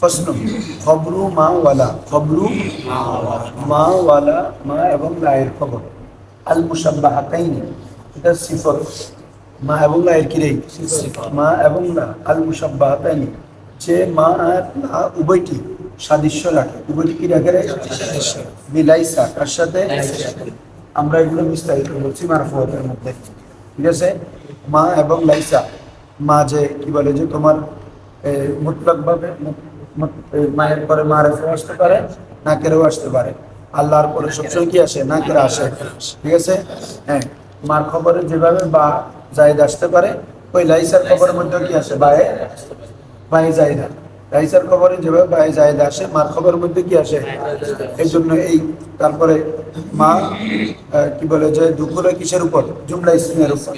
প্রশ্ন খবরু মা ওয়ালা খবরু মা ওয়ালা মা এবং লায়ের খবর আল মুসাব্বাহাতাইনি এটা সিফত মা এবং লায়ের কি রে? মা এবং লা আল মুসাব্বাহাতাইনি যে মা আর লা উভয়টি সাদৃশ্য রাখে। উভয়টি কি রাখে বিলাইসা তার সাথে? আমরা এগুলো বিস্তারিত বলছি মারফুয়াতের মধ্যে। ঠিক আছে? মা এবং লাইসা। মা যে কি বলে যে তোমার মুতলক ভাবে মায়ের পরে মারেফও আসতে পারে, নাকেরও আসতে পারে। আল্লাহর পরে সবসময় কি আসে, নাকের আসে ঠিক আছে? হ্যাঁ মার খবরে যেভাবে বা জায়দ আসতে পারে, ওই লাইসার খবরের মধ্যে কি আসে? বায়ে বায়ে জায়দা। লাইসার খবরে যেভাবে বায়ে জায়দা আসে, মার খবরের মধ্যে কি আসে? এই জন্য এই তারপরে মা কি বলে যে দুপুরে কিসের উপর? জুমলা ইসলামের উপর।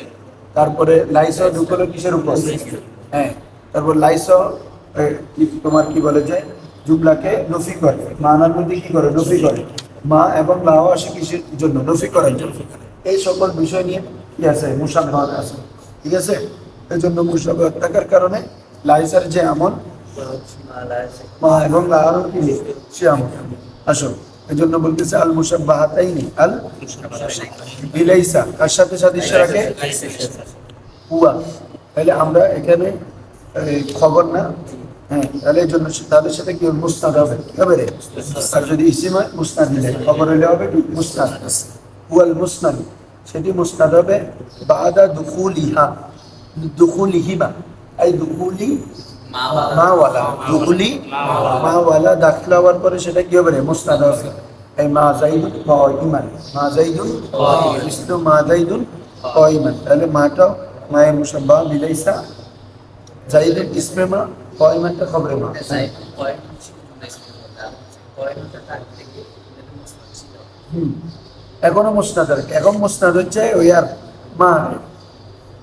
তারপরে লাইসো দুপুরে কিসের উপর? হ্যাঁ তারপর লাইসো তোমার কি বলে যে? জুমলাকে নফি করে। মানার মধ্যে কি করে? নফি করে। মা এবং লাও আসে কিসের জন্য? নফি করার জন্য। এই সকল বিষয় নিয়ে কি আছে? মুসাফাত আছে। ঠিক আছে? এই জন্য মুসাফাত থাকার কারণে লাইসার যে আমল মা এবং কি সে আমল। আসো। এই জন্য বলতেছে আল মুসাব্বাহাতাইনি আল বিলাইসা তার সাথে হুয়া। তাহলে আমরা এখানে খবর না হ্যাঁ তাহলে জন্য তাদের সাথে কি হবে? মুসনাদ হবে। কি হবে রে? আর যদি ইসিম মুসনাদ দিলে। খবর হলে হবে কি? মুসনাদ হুয়াল মুসনাদ সেটি মুসনাদ হবে বাদা দুখুলিহা। দুখুলিহিমা। এই দুখুলি মাওয়ালা। দুখুলি মাওয়ালা দাখিল হওয়ার পরে সেটা কি হবে রে? মুসনাদ হবে। এই মা জাইদুন ইমান মা জাইদুন ইসলু মা জাইদুন ইমান তাহলে মাটাও মায়ের মুসাব্বা বিলাইসা জাইদুন ইসমে মা ইমানটা খবরে মা। হুম। এখনও মুসনাদ আর এখন মুসনাদ হচ্ছে ওই আর মা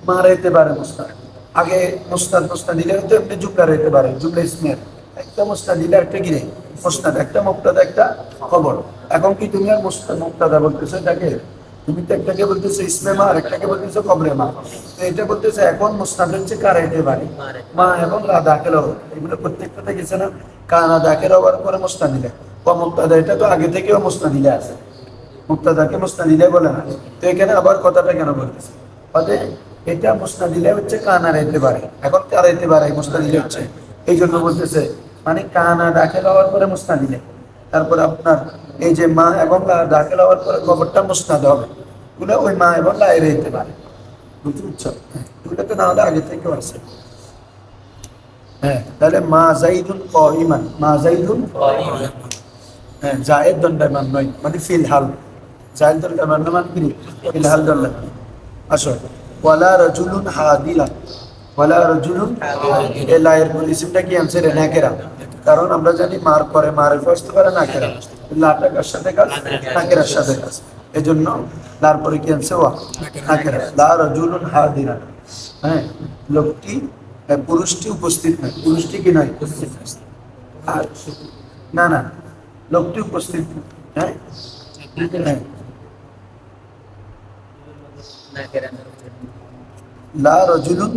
মা রেতে পারে মুসনাদ আগে মুস্তাদ মুস্তাদ দিলে হয়তো এমনি জুমলা রেতে পারে জুমলা ইসমের একটা মুস্তাদ দিলে একটা গিরে মুস্তাদ একটা মুক্তাদা একটা খবর এখন কি তুমি আর মুস্তাদ মুক্তাদা বলতেছো এটাকে? তুমি তো একটাকে বলতেছো ইসমে মা আর একটাকে কবরে মা তো এটা বলতেছে এখন মুস্তাদ হচ্ছে পারে মা এবং এগুলো প্রত্যেকটাতে গেছে না? কানা দাখেল হওয়ার পরে মুক্তাদা, এটা তো আগে থেকেও আছে। মুক্তাদাকে মুস্তাদিলে বলে না। তো এখানে আবার কথাটা কেন বলতেছে? অতএব এটা মুস্তাদিলে হচ্ছে কানা রেতে পারে এখন কার রেতে পারে হচ্ছে। এই জন্য বলতেছে মানে কানা দাখিল হওয়ার পরে মুস্তাদিলে তারপর আপনার এই যে মা এবং দাখিল হওয়ার পরে খবরটা মুস্তাদ হবে। ওগুলো ওই মা এবং লাই রেতে পারে। বুঝতে পারছ? ওগুলো তো না হলে আগে থেকেও আছে হ্যাঁ তাহলে মা জাইদুন ক ইমান মা জাইদুন হ্যাঁ জায়েদ দণ্ডায়মান নয় মানে ফিলহাল। জায়েদ দণ্ডায়মান না মানে কি? ফিলহাল আসো। ওয়ালা রাজুলুন হাদিলা। ওয়ালা রাজুলুন এ কি আনছে রে নাকেরা কারণ আমরা জানি মার পরে আসতে পারে নাকেরা লাটা কার সাথে কাজ নাকেরার সাথে কাজ এজন্য লার পরে কি আনছে? ওয়া নাকেরা লা রাজুলুন হাদিলা হ্যাঁ লোকটি এ, পুরুষটি উপস্থিত নয় পুরুষটি কি নয় না না লোকটি উপস্থিত হ্যাঁ? হ্যাঁ। লা রজুলুন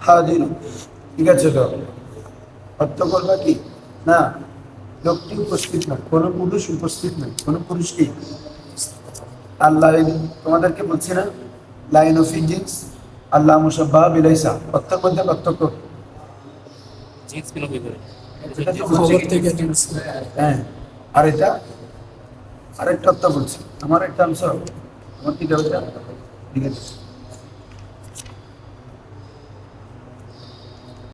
হাদিরুন ঠিক আছে তো? অর্থ করবা কি? না লোকটি উপস্থিত নয় কোনো পুরুষ উপস্থিত নয় কোনো পুরুষ কি আল্লাহ তোমাদেরকে বলছি না লাইন অফ ইঞ্জিনস আল্লাহ মুসাব্বা বিলাইসা অর্থের মধ্যে জিনিস হ্যাঁ আর এটা আরেকটা অর্থ বলছি আমার একটা অংশ আমার কি দেওয়া ঠিক আছে।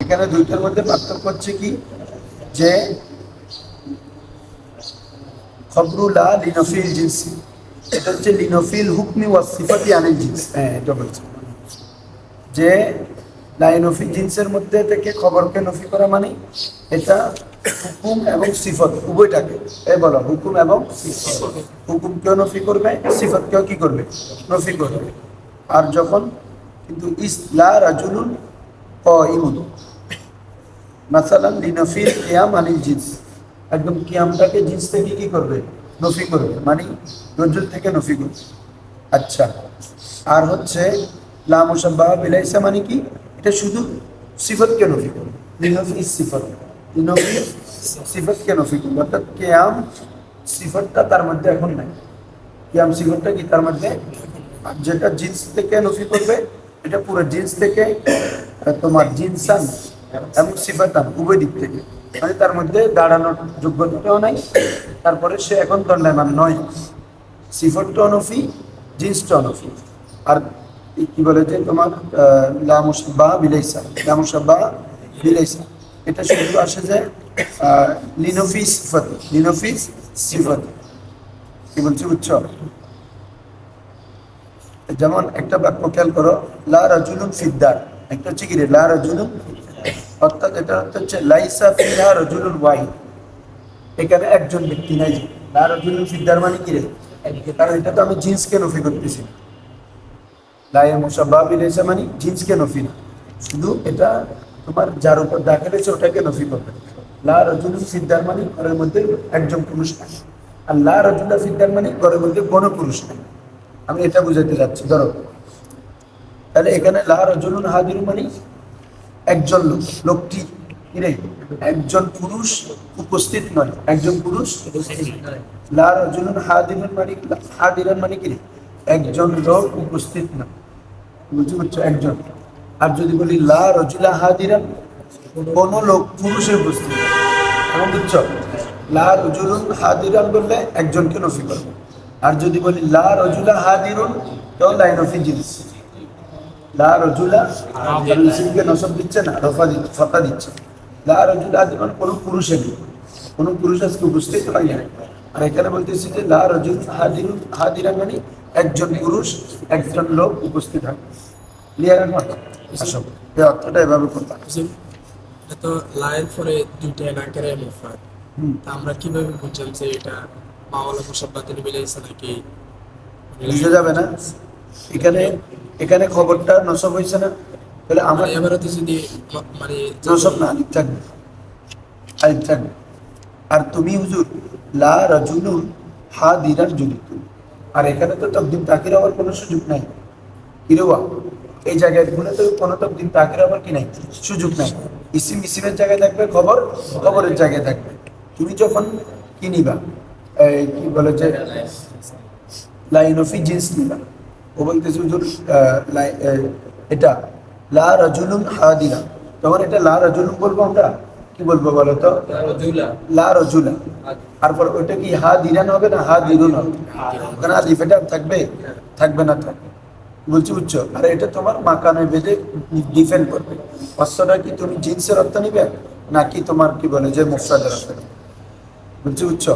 এখানে দুইটার মধ্যে পার্থক্য হচ্ছে কি? যে খবরুলা লিনফিল জিন্সি। এটা হচ্ছে লিনফিল হুকমি ওয়াসিফাতি আনিল জিন্স। হ্যাঁ এটা বলছে। যে লাইনফি জিন্সের মধ্যে থেকে খবরকে নফি করা মানে এটা হুকুম এবং সিফত, উভয়টাকে। এই বলো, হুকুম এবং হুকুম কেউ নফি করবে, সিফত কেউ কি করবে? নফি করবে। আর যখন কিন্তু ইসলা রাজুলুন ক ইমুন। মাসালান লিনফিল কিয়াম আনিল জিন্স। একদম কিয়ামটাকে জিন্স থেকে কি করবে? নফি করবে। মানে রজুল থেকে নফি করবে। আচ্ছা। আর হচ্ছে লা মুসাব্বাহ বিলাইসা মানে কি? এটা শুধু সিফতকে নফি করে লিনফি সিফত। লিনফি সিফতকে নফি করবে। অর্থাৎ কেয়াম সিফতটা তার মধ্যে এখন নাই। কেয়াম সিফতটা কি তার মধ্যে? আর যেটা জিন্স থেকে নফি করবে, এটা পুরো জিন্স থেকে, তোমার জিনসান এবং সিফাতান উভয় দিক থেকে। মানে তার মধ্যে দাঁড়ানোর যোগ্যতাটাও নাই, তারপরে সে এখন দণ্ডায়মান নয়। সিফটটা নফি জিন্সটা নফি আর কি বলে যে তোমার লামুসাব্বা বিলাইসা লামুসাব্বা বিলাইসা। এটা শুধু আসে যে লিনফি সিফত লিনফি সিফত। কি বলছি, বুঝছ? যেমন একটা বাক্য খেয়াল করো, লা রাজুলুন ফিদ্দার। একটা হচ্ছে কি রে? লা রাজুলুন অর্থাৎ এটা হচ্ছে, লাইসা ফিহা রাজুলুন ওয়াহিদ এখানে একজন ব্যক্তি নাই যে লা রাজুলুন ফিদ্দার মানে কি রে? কারণ এটা তো আমি জিন্সকে নফি করতেছি। না লায়ে মুসাব্বা বিলেসা মানে জিন্সকে নফি না। শুধু এটা তোমার যার উপর দাখেল হয়েছে ওটাকে নফি করবে। লা রাজুলুন ফিদ্দার মানে ঘরের মধ্যে একজন পুরুষ নাই। আর লা রাজুল্লা ফিদ্দার মানে ঘরের মধ্যে কোনো পুরুষ নাই। আমি এটা বুঝাতে যাচ্ছি, ধরো। তাহলে এখানে লা রাজুলুন হাদির মানে একজন লোক, লোকটি কি রে? একজন পুরুষ উপস্থিত নয়। একজন পুরুষ লা রাজুলুন হাদিরুন মানে হাদিরান মানে কি রে? একজন লোক উপস্থিত না বুঝতে পারছ? একজন। আর যদি বলি লা রজুলা হাদিরান, কোন লোক পুরুষের উপস্থিত এখন বুঝছ? লা রজুলুন হাদিরান বললে একজনকে নফি করবে। আর যদি বলি লা রজুলা হাদিরুন, তো লাইন জিনিস লা রজুলা ইসিমকে নসব দিচ্ছে না রফা দিচ্ছে ফতা দিচ্ছে। লা রজুলা হাদিরুন কোনো পুরুষে নেই কোনো পুরুষ আজকে উপস্থিত হয় না আর এখানে বলতেছি যে লা রজুল হাদিরান মানে একজন পুরুষ একজন লোক উপস্থিত হয়। ক্লিয়ার এখন এই অর্থটা এভাবে করতাম তো লায়ের পরে দুইটা এলাকারে মুফরাদ হুম। তা আমরা কীভাবে বুঝলাম যে এটা মাওলা মুসাব্বাতের মিলাইছে নাকি? বুঝে যাবে না? এখানে এখানে খবরটা নসব হয়েছে না? তাহলে আমার মানে এবারে যদি মানে নসব না আলিফ থাকবে আলিফ থাকবে আর তুমি হুজুর লা রাজুলুন হা দিরার জড়িত আর এখানে তো তকদিম তাকির হওয়ার কোনো সুযোগ নাই। কিরোয়া এই জায়গায়গুলো তো কোনো তকদিম তাকির হওয়ার কি নাই? সুযোগ নাই। ইসিম ইসিমের জায়গায় থাকবে খবর খবরের জায়গায় থাকবে। তুমি যখন কি নিবা? এই কি বলে যে লাইন অফি জিন্স নিবা। বলতেছে হুজুর আহ, এটা লা রাজুলুন হাদিরা তখন এটা লা রাজুলুন বলব আমরা? কি বলব বলো তো? লা রজুলা। তারপর ওইটা কি হা দিরান হবে না হা দিরুন হবে? ওখানে আলিফ এটা থাকবে? থাকবে না থাকবে। বলছি বুঝছ? আর এটা তোমার মাকানে বেঁধে ডিফেন্ড করবে। অস্ত্রটা কি তুমি জিন্সের অর্থ নিবে? নাকি তোমার কি বলে যে মুফরাদের অর্থ নিবে? বুঝছি বুঝছ?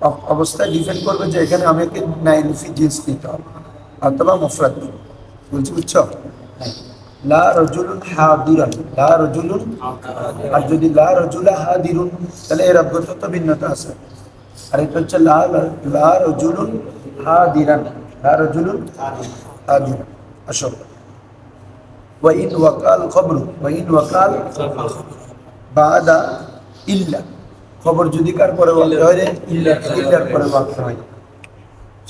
অ- অবস্থায় ডিফেন্ড করবে যে এখানে আমাকে নাইন ফি জিন্স নিতে হবে। অথবা মুফরাদ নিবে বুঝছি বুঝছো লা রজুলুন হাদিরান লা রজুলুন আর যদি লা রজুলা হাদিরুন তাহলে এর অজ্ঞত তো ভিন্নতা আছে আর এটা হচ্ছে লা লা রজুলুন হাদিরান লা রজুলুন হাদিরান আসো وإن وقال خبر وإن وقال بعد إلا খবর যদি কার পরে ওয়াক্ত হয় রে ইল্লার পরে ওয়াক্ত হয়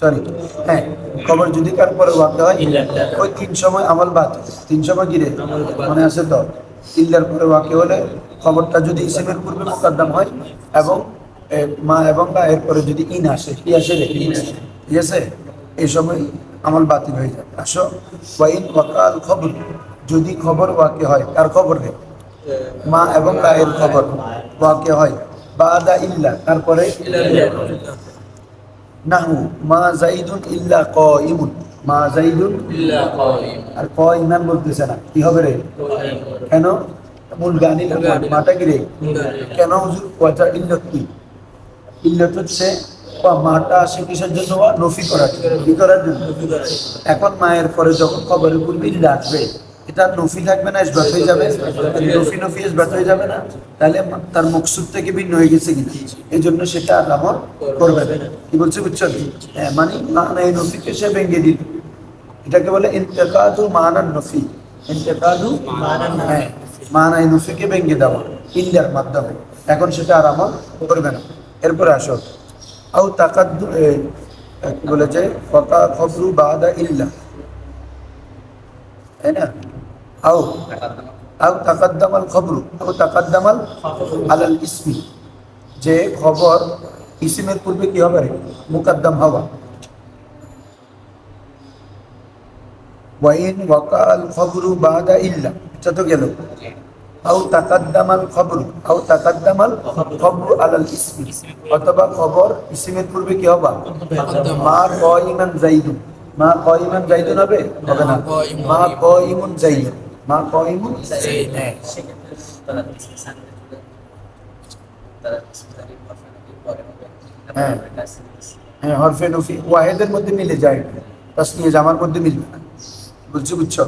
সরি হ্যাঁ খবর যদি কার পরে ওয়াক্ত হয় ওই তিন সময় আমল বাদ তিন সময় গিরে মনে আছে তো? ইল্লার পরে ওয়াক্য হলে খবরটা যদি ইসেমের পূর্বে মোকদ্দম হয় এবং মা এবং বা এর পরে যদি ইন আসে কি আসে রে ইন আসে ঠিক আছে? এই সময় আমল বাতিল হয়ে যায়। আসো ওয়াইন ওয়াকাল খবর। যদি খবর ওয়াকে হয় কার খবর রে? মা এবং বা এর খবর। ওয়াকে হয় বাদা ইল্লা তারপরে নাহু মা জাইদুন ইল্লা কাইমুন মা জাইদুন আর ক ইমান বলতেছে না। কি হবে রে? কেন? মূল গানি মাটা কি রে? কেন হুজুর? কথা ইল্লত কি? ইল্লত হচ্ছে ক মাটা আসে কিসের জন্য? নফি করার কি করার জন্য। এখন মায়ের পরে যখন খবরের পূর্বে ইল্লা আসবে এটা নফি থাকবে না ইসবাত হয়ে যাবে। নফি নফি ইসবাত হয়ে যাবে না, তাহলে তার মকসুদ থেকে ভিন্ন হয়ে গেছে কিনা। এই জন্য সেটা আর করবে না। কি বলছে বুঝছ? হ্যাঁ মানে মানা এই নফিকে সে ভেঙে দিল। এটাকে বলে ইন্তেকাদু মানান নফি। ইন্তেকাদু হ্যাঁ মানাই নফিকে ভেঙে দেওয়া ইল্লার মাধ্যমে। এখন সেটা আর আমল করবে না। এরপরে আসো। আউ বলেছে? ফকা খবরু বাদা ইল্লা। তাই না? আউ আউ তাকাদ্দামাল খবরু আউ তাকাদ্দামাল আলাল ইসমি। যে খবর ইসিমের পূর্বে কি হবে রে? মুকদ্দম হওয়া ওয়াইন ওয়াকাল খবরু বাদা ইল্লা, এটা গেল। আও তাকাদ্দামাল খবরু, আও তাকাদ্দামাল খবরু আলাল ইসমি। অথবা খবর ইসিমের পূর্বে কি হবে? মা কয়িমান জাইদুন মা কয়িমান জাইদুন হবে? হবে না। মা কয়িমুন জাইদুন মা কয়িমুন। হ্যাঁ হ্যাঁ। হ্যাঁ হরফে নফি ওয়াহেদের মধ্যে মিলে যায়। তাসনিয়া জামার মধ্যে মিলবে না। বুঝছ বুঝছ?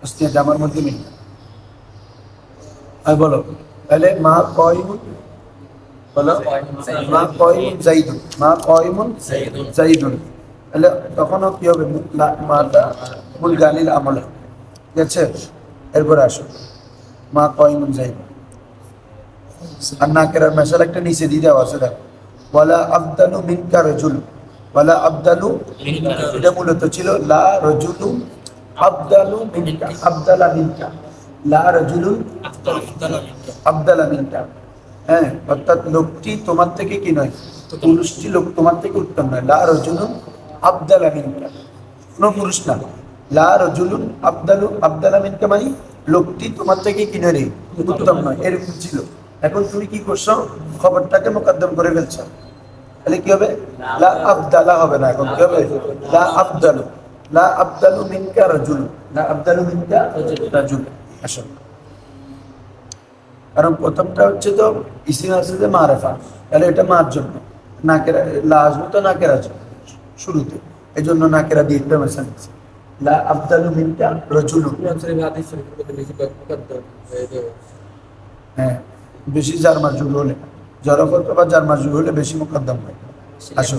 তাসনিয়া জামার মধ্যে মিলবে হ্যাঁ বলো তাহলে মা কয়মুন? বলো মা কয়মুন জাইদুন। মা কয়মুন জাইদুন। তাহলে তখনও কি হবে? লা- মাটা মূল গালির আমল। ঠিক আছে? এরপরে আসো। মা কয়মুন জাইদুন আর মেশাল একটা নিচে দিয়ে দেওয়া আছে, দেখো। আবদালু মিনকা রজুল। আবদালু এটা মূলত ছিল লা রজুলু আবদালু মিনকা, আবদালা মিনকা। লা রজুলু আবদালা মিনকা। হ্যাঁ অর্থাৎ লোকটি তোমার থেকে কি নয়? পুরুষটি লোক তোমার থেকে উত্তম নয়। লা রজুলুন আবদালা মিনকা। কোনো পুরুষ না। আবদালু মানে লোকটি তোমার থেকে কি নয় রে উত্তম নয়, এরকম ছিল। এখন তুমি কি করছ? খবরটাকে মোকদ্দম করে তাহলে কি হবে? লা আবদালা হবে না এখন, কি হবে? লা আবদালু লা আবদালু মিনকা লা আবদালু মিনকা রাজুল আসো। কারণ প্রথমটা হচ্ছে তো, ইসিম যে মারেফা। তাহলে এটা মার জন্য। নাকেরা লা আসবে তো নাকেরা শুরুতে। এই জন্য নাকেরা দিয়ে নিচ্ছে লা হ্যাঁ বেশি যার হলে বা যার হলে বেশি মোকদ্দম হয়। আসো।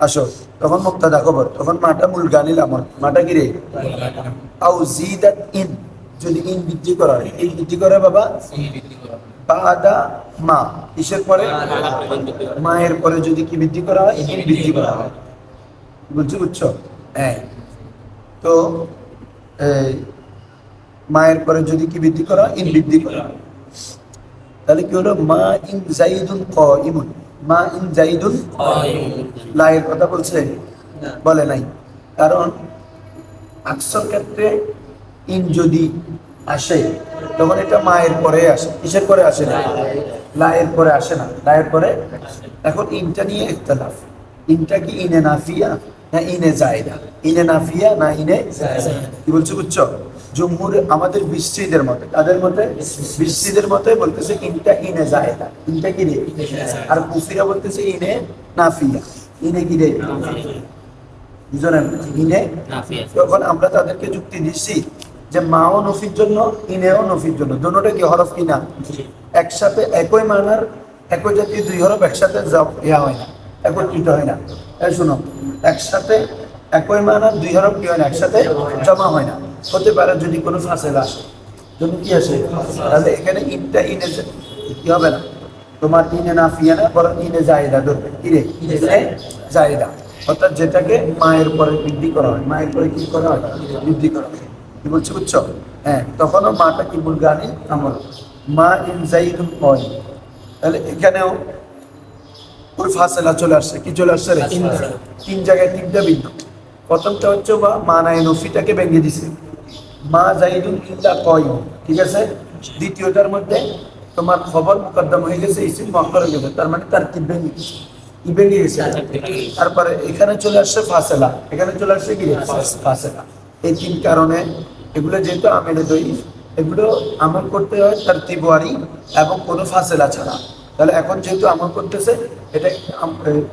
আসো। তখন মুক্তাদা খবর, তখন মাটা মূল গানিল আমল। মাটা কি রে? আউ জিদাত ইন, যদি ইন বৃদ্ধি করা হয়। ইন বৃদ্ধি করে বাবা? বাদা মা কিসের পরে? মায়ের পরে যদি কি বৃদ্ধি করা হয়? ইন বৃদ্ধি করা হয়। বুঝছ বুঝছ? হ্যাঁ তো মায়ের পরে যদি কি বৃদ্ধি করা হয়? ইন বৃদ্ধি করা হয়। তাহলে কি হলো? মা ইন জাইদুন ক ইমুন মা ইন জাইদুন লায়ের কথা বলছে? বলে নাই। কারণ আকসর ক্ষেত্রে ইন যদি আসে। তখন এটা মায়ের পরে আসে। কিসের পরে আসে না? লায়ের পরে আসে না। লায়ের পরে এখন ইনটা নিয়ে ইখতলাফ। ইনটা কি ইনে নাফিয়া না ইনে জায়দা? ইনে নাফিয়া না ইনে কি বলছো বুঝছ? জম্মুর আমাদের বৃষ্টিদের মতে তাদের মতে? বৃষ্টিদের মতে বলতেছে ইনটা ইনে জায়দা। ইনটা কি রে? আর কুফিরা বলতেছে ইনে নাফিয়া। ইনে কি রে? বুঝলেন ইনে তখন আমরা তাদেরকে যুক্তি দিচ্ছি। যে মাও নফির জন্য ইনেও নফির জন্য। দুটোটা কি হরফ কিনা একসাথে একই মানার একই জাতীয় দুই হরফ একসাথে ইয়া হয় না একত্রিত হয় না। এই শোনো একসাথে একই মানার দুই হরফ কি হয় না? একসাথে জমা হয় না। হতে পারে যদি কোনো ফাঁসেল আসে। যদি কি আসে? তাহলে এখানে ইনটা ইনে কি হবে না? তোমার ইনে না ফিয়া না বরং ইনে জায়দা ধরবে। ইরে ইনে জায়দা। অর্থাৎ যেটাকে মায়ের পরে বৃদ্ধি করা হয়। মায়ের পরে কি করা হয়? বৃদ্ধি করা হয়। কি বলছো বুঝছ? হ্যাঁ তখনও মাটা কি বুলগানি? আমল মা ইন জাইদুন কয়। তাহলে এখানেও ওই ফাসেলা চলে আসছে। কি চলে আসছে তিন জায়গায়। তিনটা বিন্দু। প্রথমটা হচ্ছে বা মানায় নফিটাকে ভেঙে দিছে। মা জাইদুন ইল্লা কয়। ঠিক আছে? দ্বিতীয়টার মধ্যে তোমার খবর মুকদ্দম হয়ে গেছে ইসিম মক্কর হয়ে গেছে। তার মানে তার কি ভেঙে গেছে? ভেঙে গেছে? তারপরে এখানে চলে আসছে ফাসেলা। এখানে চলে আসছে কি ফাসেলা। এই তিন কারণে এগুলো যেহেতু আমের দই এগুলো আমল করতে হয় তার তিবুয়ারি এবং কোনো ফাসেলা ছাড়া। তাহলে এখন যেহেতু আমল করতেছে এটা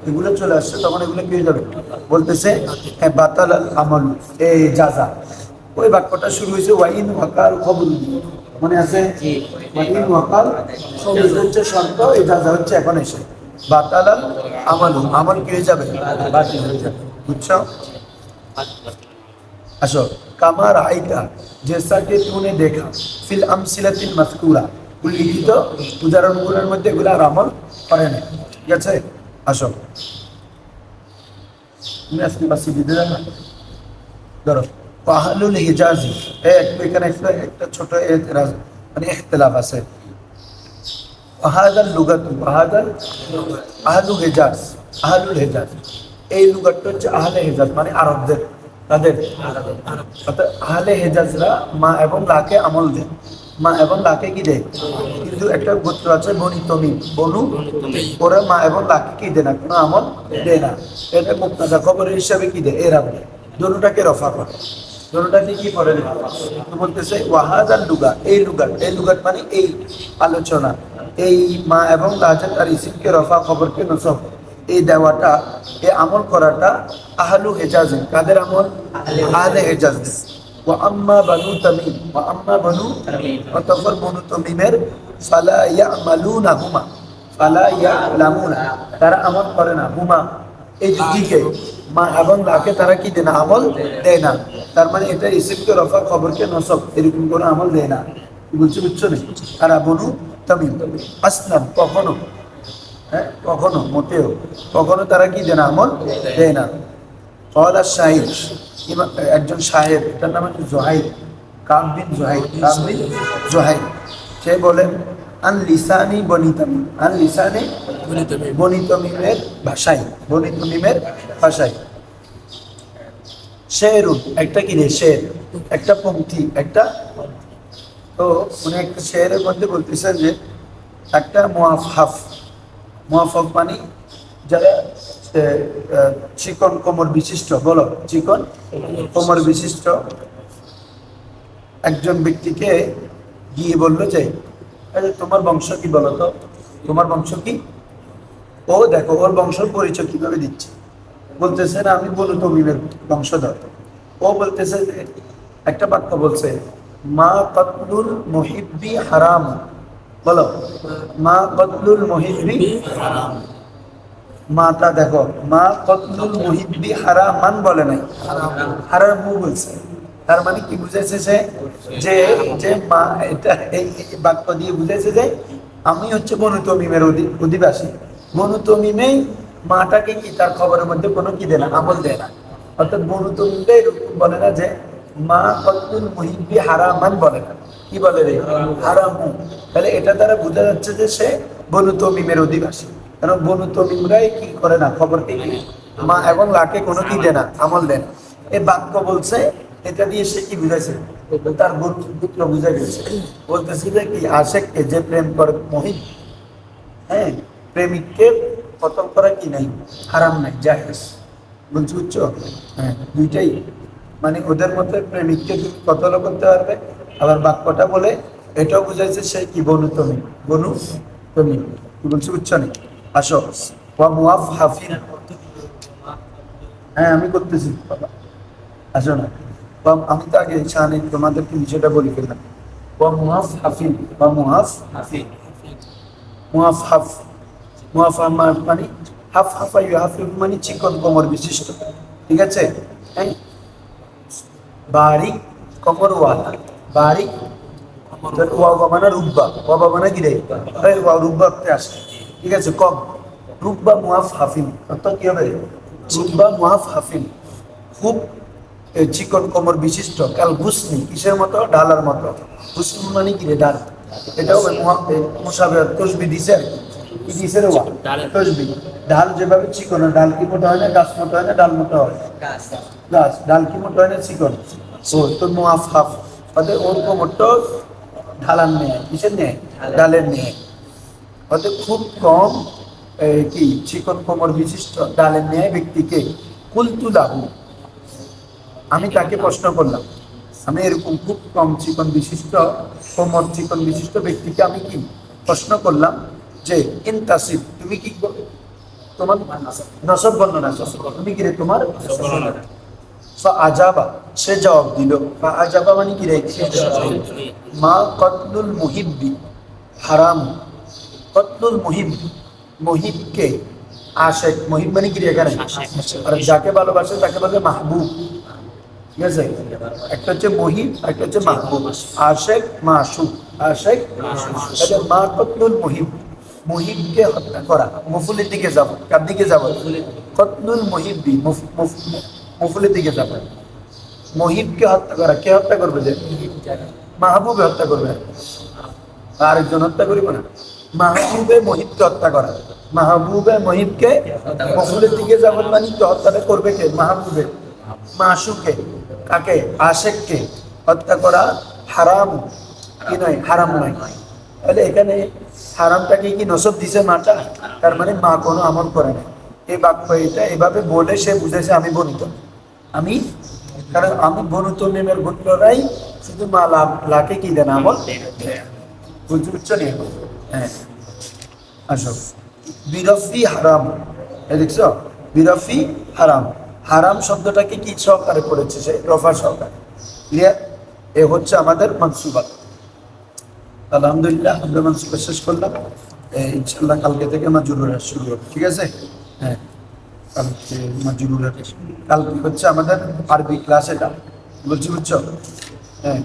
এগুলো চলে আসছে তখন এগুলো কি হয়ে যাবে? বলতেছে বাতাল আমল এই যাজা ওই বাক্যটা শুরু হয়েছে ওয়াইন ওয়াকাল খবর। মনে আছে? ওয়াইন ওয়াকাল হচ্ছে শর্ত এই যাজা হচ্ছে এখন এসে। বাতাল আমল আমল কি হয়ে যাবে? বাতিল হয়ে যাবে। বুঝছ? আসো। কামার আইতা জেসা কে তুনে দেখা, ফিল আমসিলাতিল মাসকুরা। উল্লিখিত উদাহরণগুলোর মধ্যে এগুলো আর আমল করে না। ঠিক আছে? আসো। তুমি আজকে বাসি দিতে যাবে ধরো, পাহালুল হিজাজি। এখানে একটা একটা ছোট মানে ইখতিলাফ আছে। আহাদাল লুগাতু আহাদাল আহলু হেজাজ আহলুল হেজাজ। এই লুগাতটা হচ্ছে আহলে হেজাজ মানে আরবদের। তাদের আহলে হেজাজরা মা এবং লাকে আমল দেয় মা এবং লাকে কি দেয়? কিন্তু একটা গোত্র আছে বনি তমিম। বনু, ওরা মা এবং লাকে কি দেয় না? কোনো আমল দেয় না। এটা মুক্তাদা খবরের হিসাবে কি দেয়? এরা দেয়। দুটাকে রফা করে। দুটাকে কি করে তো বলতেছে ওয়াহাদার লুগা এই লুগাট এই লুগাট মানে এই আলোচনা। এই মা এবং লাজা তার ইসিমকে রফা খবরকে নসব। এই দেওয়াটা, এই আমল করাটা আহলু হেজাজ, কাদের আমল? আহলে হেজাজ। বানু তামিম অতঃপর বনু তামিমের ফালা ইয়ামালুনা হুমা ফালা ইয়ালামুনা, তারা আমল করে না, হুমা। এই দিকে, মা এবং লাকে তারা কি দেয় না, আমল দেয় না। তার মানে এটা ইসিমকে রফা খবরকে নসব, এরকম কোনো আমল দেয় না। বলছি, বুঝছ না? তারা বনু তামিম। আসলাম, কখনো হ্যাঁ? কখনো মোটেও। কখনো তারা কি দেয় না? আমল দেয় না। কলা শাহিদ একজন সাহেব তার নাম হচ্ছে জোহাইদ কাব বিন জোহাইদ কাব বিন জোহাইদ সে বলেন আন লিসানি বনিতামি আন লিসানি বনিতমিমের ভাষায় বনিতমিমের ভাষায়। শেরুন একটা কি রে? শের। একটা পঙ্ক্তি একটা তো উনি একটা শেরের মধ্যে বলতেছেন যে একটা মুআফহাফ মুআফহাফ মানে যারা চিকন কোমর বিশিষ্ট, বলো, চিকন কোমর বিশিষ্ট, একজন ব্যক্তিকে গিয়ে বলল যে তোমার বংশ কি বলো তো? তোমার বংশ কি? ও দেখো, ওর বংশ পরিচয় কীভাবে দিচ্ছে? বলতেছে, না, আমি বলু তমিমের বংশধর। ও বলতেছে, একটা বাক্য বলছে, মা কতলুল মহিব্বি হারাম। বলো, মা কতলুল মহিব্বি মাটা দেখো, মা কতলুল মহিব্বি হারামান বলে নাই। হারামু বলছে। তার মানে কি বুঝেছে সে? যে যে মা, এটা এই বাক্য দিয়ে বুঝেছে যে, আমি হচ্ছে বনুতমিমের অধিবাসী। বনু তমিমেই মাটাকে কি তার খবরের মধ্যে কোনো কি দেয় না, আমল দেয় না। অর্থাৎ বনু এরকম বলে না যে, মা কতলুল মহিব্বি হারামান বলে না। কি বলে রে? হারামু তাহলে এটা দ্বারা বোঝা যাচ্ছে যে সে বনু তমিমের অধিবাসী। কারণ বনু তমিমরাই কি করে না? খবর কি? মা এবং লাকে কোনো কি দেয় না? আমল দেন এই বাক্য বলছে, এটা দিয়ে সে কি বুঝাইছে? তার পুত্র বুঝাই গেছে। বলতেছে যে কি, আশেককে যে প্রেম করে মহিত হ্যাঁ প্রেমিককে কতল করা কি নাই? হারাম নাই জাহেজ উচ্চ হ্যাঁ দুইটাই। মানে ওদের মধ্যে প্রেমিককে কতল করতে পারবে? আবার বাক্যটা বলে, এটাও বুঝাইছে সে কি, বনু তুমি? বনু তুমি? কি বলছি? উচ্চ নেই। আসো। হ্যাঁ আমি করতেছি। আসো না। আমি তো আগে শাহানি তোমাদেরকে বিষয়টা বলে ফেললাম। ওয়া মানে মানে বিশিষ্ট। ঠিক আছে? বারিক কোমর ওয়ালা বারিক ওয়া মানে রুব্বা ওয়া মানে কি রে? এই ওয়া রুব্বাতে আসে ঠিক আছে কম। রুব্বা মুহাফ হাফিন অর্থাৎ কি হবে? রুব্বা মুহাফ হাফিন খুব চিকন কোমর বিশিষ্ট কাল গুসনি কিসের মতো? ডালার মতো। গুসনি মানে কি রে? ডাল। এটাও মোসাবে তসবি দিছে আর কি। কি দিছে রে ওয়া তসবি। ডাল যেভাবে চিকন হয়, ডাল কি মোটা হয় না গাছ মোটা হয় না ডাল মোটা হয়? গাছ। ডাল কি মোটা হয় না চিকন? ও তোর মুহাফ হাফ। অর্থাৎ ওর কোমরটা ঢালার নেয় কিসের নেয়? ডালের নেয়। অর্থাৎ খুব কম কি চিকন কোমর বিশিষ্ট ডালের ন্যায় ব্যক্তিকে কুলতু কুলতুলাহু। আমি তাকে প্রশ্ন করলাম আমি এরকম খুব কম চিকন বিশিষ্ট কোমর চিকন বিশিষ্ট ব্যক্তিকে আমি কি প্রশ্ন করলাম যে ইনতাসিব তুমি কি বল- তোমার নসব বর্ণনা তুমি কি রে তোমার? আজাবা সে জবাব দিল আজাবা মানে কি মা কতলুল মুহিব্বি, হারাম। কতলুল মুহিব মুহিবকে আশেক। মুহিব মানে কি আর যাকে ভালোবাসে তাকে বলে মাহবুব। ঠিক আছে? একটা হচ্ছে মহিব, একটা হচ্ছে মাহবুব। আশেক, মাসুক। আশেক মা কতলুল মুহিব, মুহিবকে হত্যা করা। মফুলের দিকে যাব, কার দিকে যাব? কতলুল মুফ- মুফ- মফুলের দিকে যাব। মহিবকে হত্যা করা, কে হত্যা করবে যে? মাহবুবে হত্যা করবে। আরেকজন হত্যা করিব না। মাহবুবে মহিবকে হত্যা করা। মাহবুবে মহিবকে মহলের দিকে যাবেন মানে তো হত্যাটা করবে কে? মাহবুবে। মাসুকে, কাকে? আশেককে হত্যা করা হারাম কি নয়? হারাম নয়। তাহলে এখানে হারামটাকে কি নসব দিছে মাটা? তার মানে মা কোনো আমল করে না এই বাক্য এটা এভাবে বলে সে বুঝেছে আমি বনিত আমি? কারণ আমি বনুত নেমের গোত্ররাই শুধু মা লাকে কি দেন আমল বুঝতে বুঝছ নি হ্যাঁ। আসো। বিরফি হারাম। দেখছ? বিরফি হারাম। হারাম শব্দটাকে কি সহকারে পড়েছে সে? রফা সহকারে। ক্লিয়ার এ হচ্ছে আমাদের মনসুবা। আলহামদুলিল্লাহ, আমরা মনসুবা শেষ করলাম। ইনশাল্লাহ কালকে থেকে মাজুরুরা শুরু হবে। ঠিক আছে? হ্যাঁ। কালকে মাজুরুরা কালকে হচ্ছে আমাদের আরবি ক্লাস এটা। বলছি বুঝছ? হ্যাঁ।